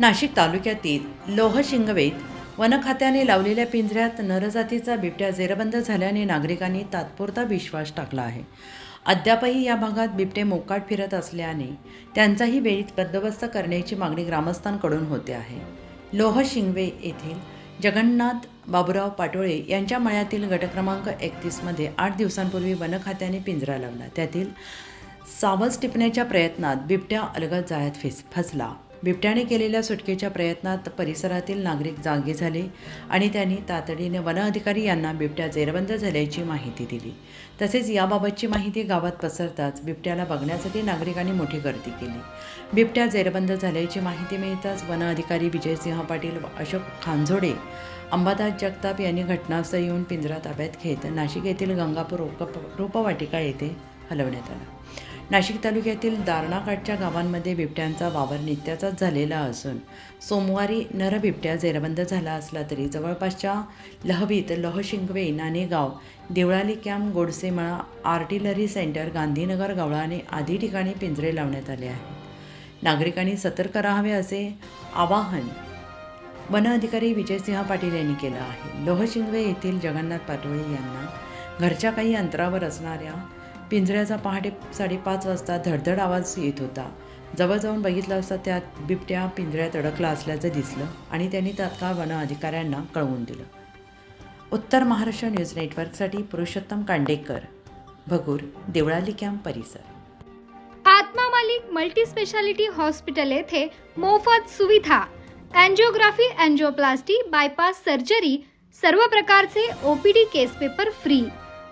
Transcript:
नाशिक तालुक्यातील लोहशिंगवेत वनखात्याने लावलेल्या पिंजऱ्यात नरजातीचा बिबट्या जेरबंद झाल्याने नागरिकांनी तात्पुरता विश्वास टाकला आहे. अद्यापही या भागात बिबटे मोकाट फिरत असल्याने त्यांचाही वेळीत बंदोबस्त करण्याची मागणी ग्रामस्थांकडून होते आहे. लोहशिंगवे येथील जगन्नाथ बाबुराव पाटोळे यांच्या मळ्यातील गट क्रमांक एकतीसमध्ये आठ दिवसांपूर्वी वनखात्याने पिंजरा लावला. त्यातील सावज टिपण्याच्या प्रयत्नात बिबट्या अलगद जाळ्यात फेस फसला. बिबट्याने केलेल्या सुटकेच्या प्रयत्नात परिसरातील नागरिक जागे झाले आणि त्यांनी तातडीने वन अधिकारी यांना बिबट्या जेरबंद झाल्याची माहिती दिली. तसेच याबाबतची माहिती गावात पसरताच बिबट्याला बघण्यासाठी नागरिकांनी मोठी गर्दी केली. बिबट्या जेरबंद झाल्याची माहिती मिळताच वन अधिकारी विजयसिंह पाटील व अशोक खांझोडे अंबादास जगताप यांनी घटनास्थळी येऊन पिंजरा ताब्यात घेत नाशिक येथील गंगापूर रोप रोपवाटिका येथे हलवण्यात आला. नाशिक तालुक्यातील दारणाकाठच्या गावांमध्ये बिबट्यांचा वावर नित्याचाच झालेला असून सोमवारी नर बिबट्या जेरबंद झाला असला तरी जवळपासच्या लहवीत लहशिंगवे Nanegaon Deolali camp Godsemala artillery centre Gandhinagar Gavlane आदी ठिकाणी पिंजरे लावण्यात आले आहेत. नागरिकांनी सतर्क राहावे असे आवाहन वन अधिकारी विजयसिंह पाटील यांनी केलं आहे. लोहशिंगवे येथील जगन्नाथ पाटोळे यांना घरच्या काही अंतरावर असणाऱ्या पिंजऱ्याचा पहाटे साडेपाच वाजता धडधड आवाज येत होता. जवळ जाऊन बघितलं असता त्यात बिबट्या पिंजऱ्यात अडकला असल्याचं दिसलं आणि त्यांनी तात्काळ वन अधिकाऱ्यांना कळवून दिलं. उत्तर महाराष्ट्र न्यूज नेटवर्कसाठी पुरुषोत्तम कांडेकर भगूर देवळाली कॅम्प परिसर. Atma Malik multi speciality hospital येथे मोफत सुविधा अँजिओग्राफी अँजिओप्लास्टी बायपास सर्जरी सर्व प्रकारचे OPD case paper free.